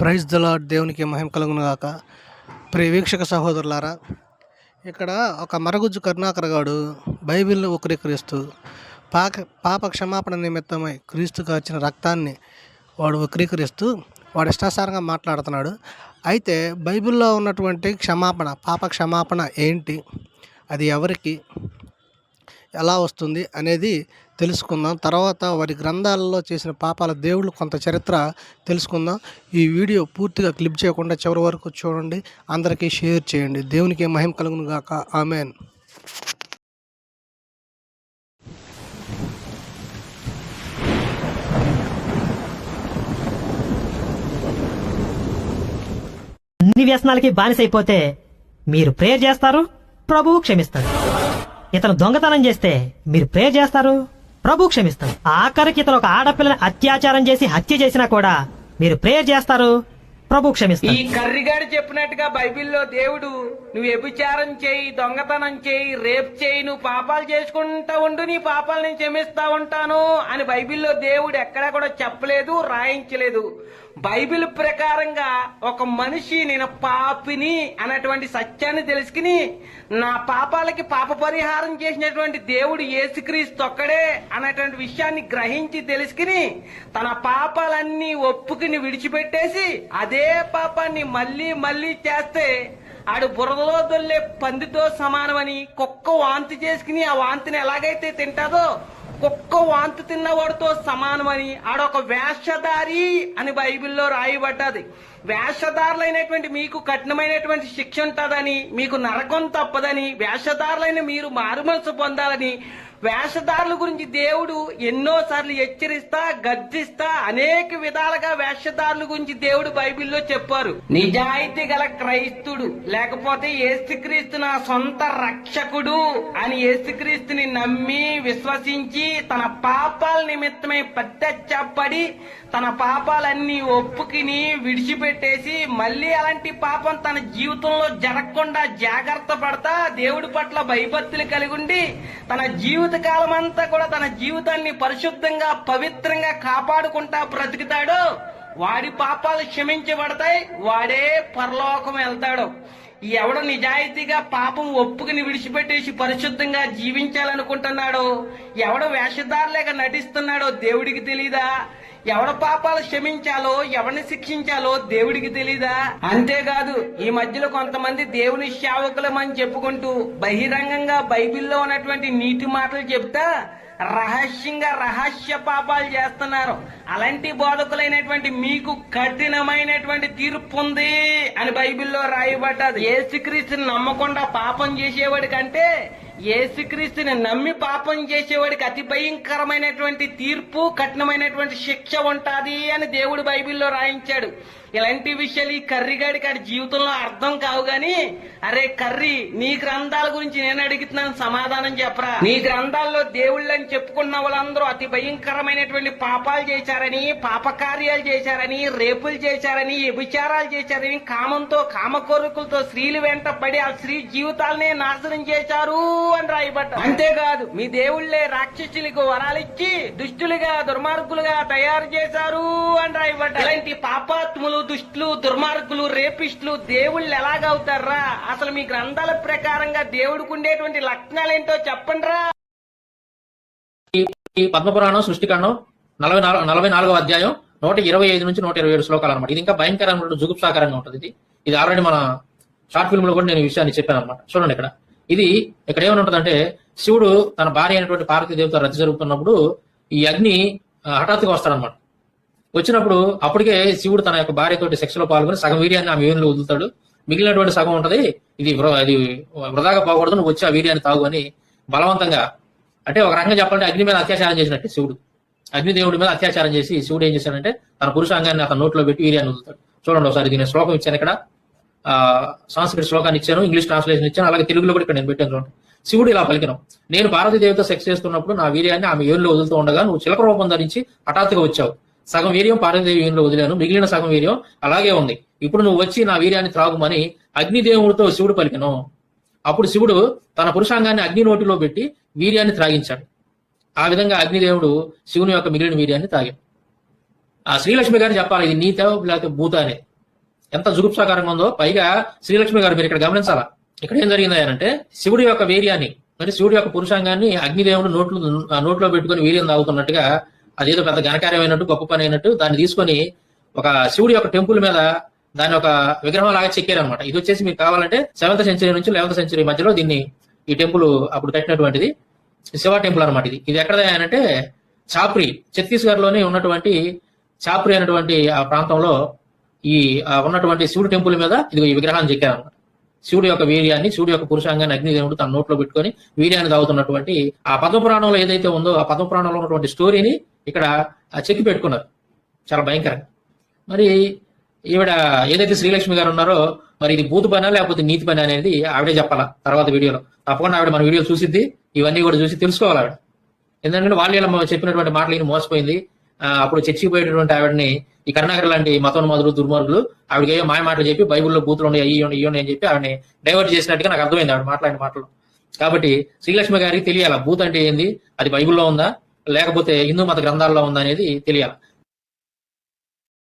Praise దలా దేవునికి మహిమ కలుగును గాక. ప్రియ వీక్షక సహోదరులారా ఇక్కడ ఒక మరగుజ్జు కరుణాకర్ గాడు బైబిల్ని వక్రీకరిస్తూ పాక పాప క్షమాపణ నిమిత్తమై క్రీస్తు కాచిన రక్తాన్ని వాడు వక్రీకరిస్తూ వాడు ఇష్టాసారంగా మాట్లాడుతున్నాడు. అయితే బైబిల్లో ఉన్నటువంటి క్షమాపణ పాప క్షమాపణ ఏంటి అది ఎవరికి ఎలా వస్తుంది అనేది తెలుసుకుందాం. తర్వాత వారి గ్రంథాలలో చేసిన పాపాల దేవుళ్ళు కొంత చరిత్ర తెలుసుకుందాం. ఈ వీడియో పూర్తిగా క్లిప్ చేయకుండా చివరి వరకు చూడండి. అందరికీ షేర్ చేయండి. దేవునికి మహిమ కలుగును గాక. ఆమెన్. అన్ని వ్యసనాలకి బానిసైపోతే మీరు ప్రేయర్ చేస్తారు? ప్రభువు క్షమిస్తాడు. ఇతను దొంగతనం చేస్తే మీరు ప్రేయర్ చేస్తారు? ప్రభు క్షమిస్తాడు. ఆఖరికి ఇతను ఒక ఆడపిల్లని అత్యాచారం చేసి హత్య చేసినా కూడా మీరు ప్రేయర్ చేస్తారు. ప్రభు ఈ కర్రిగాడు చెప్పినట్టుగా బైబిల్లో దేవుడు నువ్వు వ్యభిచారం చేయి దొంగతనం చేయి రేప్ చేయి నువ్వు పాపాలు చేసుకుంటా ఉండు నీ పాపాలు నేను క్షమిస్తా ఉంటాను అని బైబిల్లో దేవుడు ఎక్కడా కూడా చెప్పలేదు రాయించలేదు. బైబిల్ ప్రకారంగా ఒక మనిషి నేను పాపిని అన్నటువంటి సత్యాన్ని తెలుసుకుని నా పాపాలకి పాప పరిహారం చేసినటువంటి దేవుడు యేసుక్రీస్తు ఒక్కడే అన్నటువంటి విషయాన్ని గ్రహించి తెలుసుకుని తన పాపాలన్నీ ఒప్పుకుని విడిచిపెట్టేసి అదే పాపాన్ని మళ్ళీ మళ్ళీ చేస్తే ఆడు బురదలో దొల్లే పందితో సమానమని కుక్క వాంతి చేసుకుని ఆ వాంతిని ఎలాగైతే తింటాదో కుక్క వాంతి తిన్నవాడితో సమానమని ఆడొక వేషధారి అని బైబిల్లో రాయబడ్డది. వేషధారులైనటువంటి మీకు కఠినమైనటువంటి శిక్ష ఉంటుందని మీకు నరకం తప్పదని వేషధారులైన మీరు మారుమనసు పొందాలని వేషధారుల గురించి దేవుడు ఎన్నోసార్లు హెచ్చరిస్తా గర్జిస్తా అనేక విధాలుగా వేషధారుల గురించి దేవుడు బైబిల్లో చెప్పారు. నిజాయితీ గల క్రైస్తుడు లేకపోతే ఏసుక్రీస్తు నా సొంత రక్షకుడు అని ఏసుక్రీస్తుని నమ్మి విశ్వసించి తన పాపాల నిమిత్తమై పడి తన పాపాలన్నీ ఒప్పుకుని విడిచిపెట్టేసి మళ్ళీ అలాంటి పాపం తన జీవితంలో జరగకుండా జాగ్రత్త పడతా దేవుడి పట్ల భయభక్తులు కలిగి ఉండి తన జీవితం కాలం అంతా కూడా తన జీవితాన్ని పరిశుద్ధంగా పవిత్రంగా కాపాడుకుంటా బ్రతుకుతాడు. వాడి పాపాలు క్షమించబడతాయి. వాడే పరలోకం వెళ్తాడు. ఎవడు నిజాయితీగా పాపం ఒప్పుకుని విడిచిపెట్టేసి పరిశుద్ధంగా జీవించాలనుకుంటున్నాడో ఎవడు వేషధారులేక నటిస్తున్నాడో దేవుడికి తెలీదా? ఎవడ పాపాలు క్షమించాలో ఎవరిని శిక్షించాలో దేవుడికి తెలీదా? అంతేకాదు ఈ మధ్యలో కొంతమంది దేవుని సేవకులమని చెప్పుకుంటూ బహిరంగంగా బైబిల్లో ఉన్నటువంటి నీతి మాటలు చెప్తా రహస్యంగా రహస్య పాపాలు చేస్తున్నారు. అలాంటి బోధకులైనటువంటి మీకు కఠినమైనటువంటి తీర్పు ఉంది అని బైబిల్లో రాయబడ్డది. ఏసుక్రీస్తుని నమ్మకుండా పాపం చేసేవాడి కంటే ఏసుక్రీస్తుని నమ్మి పాపం చేసేవాడికి అతి భయంకరమైనటువంటి తీర్పు కఠినమైనటువంటి శిక్ష ఉంటాది అని దేవుడు బైబిల్లో రాయించాడు. ఇలాంటి విషయాలు ఈ కర్రిగాడి కాడి జీవితంలో అర్థం కావు గాని అరే కర్రీ నీ గ్రంథాల గురించి నేను అడుగుతున్నాను సమాధానం చెప్పరా? నీ గ్రంథాల్లో దేవుళ్ళని చెప్పుకున్న వాళ్ళందరూ అతి భయంకరమైనటువంటి పాపాలు చేశారని పాపకార్యాలు చేశారని రేపులు చేశారని వ్యభిచారాలు చేశారని కామంతో కామ కోరికలతో స్త్రీలు వెంట పడి ఆ స్త్రీ జీవితాలనే నాశనం చేశారు అని రాయబడ్డ అంతేకాదు మీ దేవుళ్ళే రాక్షసులకు వరాలిచ్చి దుష్టులుగా దుర్మార్గులుగా తయారు చేశారు అని రాయబడ్డ ఇలాంటి పాపాత్ములు దుష్టులు దుర్మార్గులు రేపిస్టులు దేవుళ్ళు ఎలాగవుతారా? అసలు మీ గ్రంథాల ప్రకారంగా దేవుడికి ఉండేటువంటి లక్షణాలు ఏంటో చెప్పండిరా. ఈ పద్మపురాణం సృష్టికాండం నలభై నాలుగు నలభై నాలుగో అధ్యాయం నూట ఇరవై ఐదు నుంచి నూట ఇరవై ఏడు శ్లోకాలు అనమాట ఇది ఇంకా భయంకరమైన జుగుప్సాకరంగా ఉంటుంది ఇది ఇది ఆల్రెడీ మన షార్ట్ ఫిల్మ్లో కూడా నేను ఈ విషయాన్ని చెప్పాను అనమాట చూడండి ఇక్కడ. ఇది ఇక్కడ ఏమైనా ఉంటుందంటే శివుడు తన భార్య అయినటువంటి పార్వతీదేవితో రద్దు జరుగుతున్నప్పుడు ఈ అగ్ని హఠాత్తుగా వస్తాడనమాట వచ్చినప్పుడు అప్పటికే శివుడు తన యొక్క భార్యతోటి సెక్స్లో పాల్గొని సగం వీర్యాన్ని ఆమె వీరిలో వదులుతాడు. మిగిలినటువంటి సగం ఉంటది ఇది అది వృధాగా పోకూడదు నువ్వు వచ్చి ఆ వీర్యాన్ని తాగు అని బలవంతంగా అంటే ఒక రకంగా చెప్పాలంటే అగ్ని మీద అత్యాచారం చేసినట్టు శివుడు. అగ్నిదేవుడి మీద అత్యాచారం చేసి శివుడు ఏం చేశాడంటే తన పురుషాంగాన్ని అతని నోట్లో పెట్టి వీర్యాన్ని వదులుతాడు. చూడండి ఒకసారి దీని శ్లోకం ఇచ్చాను ఇక్కడ. ఆ సంస్కృత శ్లోకాన్ని ఇచ్చాను ఇంగ్లీష్ ట్రాన్స్లేషన్ ఇచ్చాను అలాగే తెలుగులో కూడా ఇక్కడ నేను పెట్టాను చూడండి. శివుడు ఇలా పలికిన నేను పార్వతీదేవితో సెక్స్ చేస్తున్నప్పుడు నా వీర్యాన్ని ఆమె ఏళ్ళు వదులుతూ ఉండగా నువ్వు చిలక రూపం ధరించి హఠాత్తుగా వచ్చావు. సగం వీర్యం పార్వతీదేవి ఏళ్ళు వదిలాను మిగిలిన సగం వీర్యం అలాగే ఉంది. ఇప్పుడు నువ్వు వచ్చి నా వీర్యాన్ని త్రాగుమని అగ్నిదేవుడితో శివుడు పలికను. అప్పుడు శివుడు తన పురుషాంగాన్ని అగ్ని నోటిలో పెట్టి వీర్యాన్ని త్రాగించాడు. ఆ విధంగా అగ్నిదేవుడు శివుని యొక్క మిగిలిన వీర్యాన్ని తాగాడు ఆ శ్రీలక్ష్మి గారిని చెప్పాలి ఇది నీతో లేకపోతే భూత అనేది ఎంత జుగుప్సాకారంగా ఉందో పైగా శ్రీలక్ష్మి గారు మీరు ఇక్కడ గమనించాలా? ఇక్కడ ఏం జరిగింది అంటే శివుడి యొక్క వీర్యాన్ని అంటే శివుడి యొక్క పురుషాంగాన్ని అగ్నిదేవుడు నోట్లో నోట్లో పెట్టుకొని వీర్యం తాగుతున్నట్టుగా అదేదో పెద్ద ఘనకార్యమైనట్టు గొప్ప పని అయినట్టు దాన్ని తీసుకొని ఒక శివుడి యొక్క టెంపుల్ మీద దాని ఒక విగ్రహం లాగా చెక్కారనమాట ఇది వచ్చేసి మీకు కావాలంటే సెవెంత్ సెంచరీ నుంచి లెవెన్త్ సెంచరీ మధ్యలో దీన్ని ఈ టెంపుల్ అప్పుడు కట్టినటువంటిది. శివ టెంపుల్ అనమాట ఇది. ఇది ఎక్కడ అంటే చాప్రి ఛత్తీస్గఢ్లోనే ఉన్నటువంటి చాప్రి అనేటువంటి ఆ ప్రాంతంలో ఈ ఉన్నటువంటి శివుడి టెంపుల్ మీద ఇది ఈ విగ్రహాన్ని చెక్కారనమాట శివుడి యొక్క వీర్యాన్ని శివుడి యొక్క పురుషాంగాన్ని అగ్నిదేవుడు తన నోట్లో పెట్టుకొని వీర్యాన్ని తాగుతున్నటువంటి ఆ పద్మపురాణంలో ఏదైతే ఉందో ఆ పద్మపురాణంలో ఉన్నటువంటి స్టోరీని ఇక్కడ ఆ చెక్కి పెట్టుకున్నారు. చాలా భయంకరంగా మరి ఈవిడ ఏదైతే శ్రీలక్ష్మి గారు ఉన్నారో మరి ఇది బూత్ పని లేకపోతే నీతి పని అనేది ఆవిడే చెప్పాలా తర్వాత వీడియోలో. తప్పకుండా ఆవిడ మన వీడియో చూసిద్ది ఇవన్నీ కూడా చూసి తెలుసుకోవాలి ఆవిడ. ఎందుకంటే వాళ్ళు ఇలా చెప్పినటువంటి మాటలు ఈయన మోసపోయింది. అప్పుడు చచ్చిపోయేటటువంటి ఆవిడని ఈ కరుణాకర్ లాంటి మతోన్మాదులు దుర్మార్గులు ఆవిడకి ఏమో మాయ మాటలు చెప్పి బైబిల్లో బూతులు ఉన్నాయి అయ్యి ఉన్నాయి, అని చెప్పి ఆవిడని డైవర్ట్ చేసినట్టుగా నాకు అర్థమైంది ఆవిడ మాట్లాడిన మాటలు. కాబట్టి శ్రీలక్ష్మి గారికి తెలియాలి? బూత్ అంటే ఏంది? అది బైబిల్లో ఉందా? లేకపోతే హిందూ మత గ్రంథాల్లో ఉందనేది అనేది తెలియాలి.